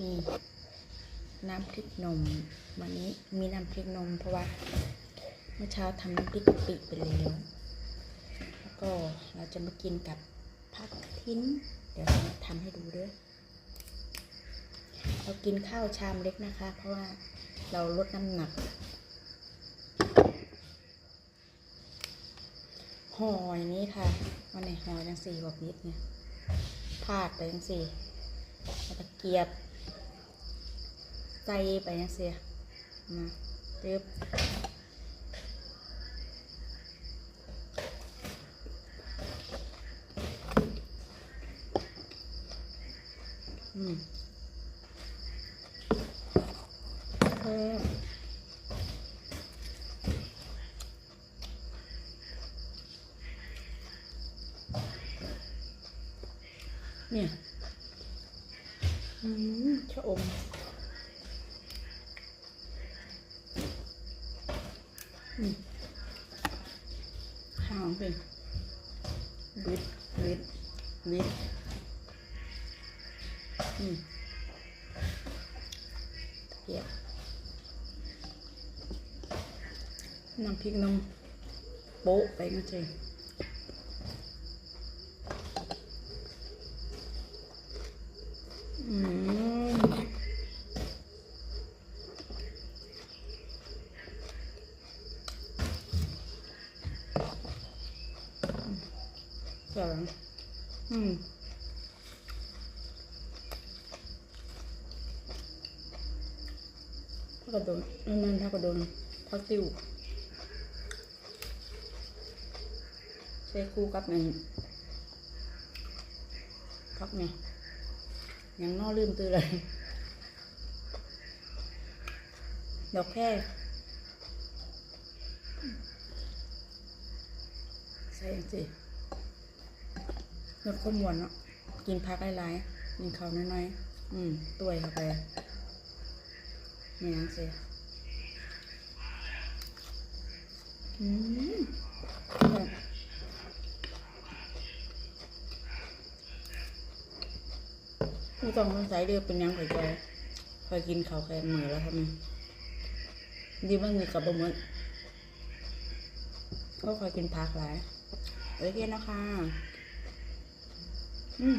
นี่น้ำพริกนม วันนี้มีน้ำพริกนมเพราะว่าเมื่อเช้าทำน้ำพริกกะปิไปแล้ว แล้วก็เราจะมากินกับผักทิ้น เดี๋ยวทำให้ดูด้วย เรากินข้าวชามเล็กนะคะ เพราะว่าเราลดน้ำหนัก หอยนี้ค่ะวันไหนหอยจังสี่บอกนิดเนี่ยพาดไปจังสี่ตะเกียบ ใส่ไปจังสี่นะตึ๊บอืมเพิ่มเนี่ย อืมชะอม อืมหางเป็นวิดวิดวิดอืมเกียบน้ำพริกน้ำโป๊ะไปก็จริง อืม เจ๋งอืมพักกระโดนนั่นนั่นพักกระโดนพักติ้วใช้คู่กับหนึ่งพักเนี่ยยังนอลืมตื่นเลยดอกแค่ใส่สิ ลดความวนเนาะกินพักหลายๆกินเขาน้อยๆอืมตัวเข้าไปนี่ยังสิอืมแบบผู้ต้องสงสัยเดือเป็นยังข่อยใจคอยกินเขาแค่มือแล้วครับมันดีมันมีกับบะหมึกก็คอยกินผักหลายโอเคนะคะ อืม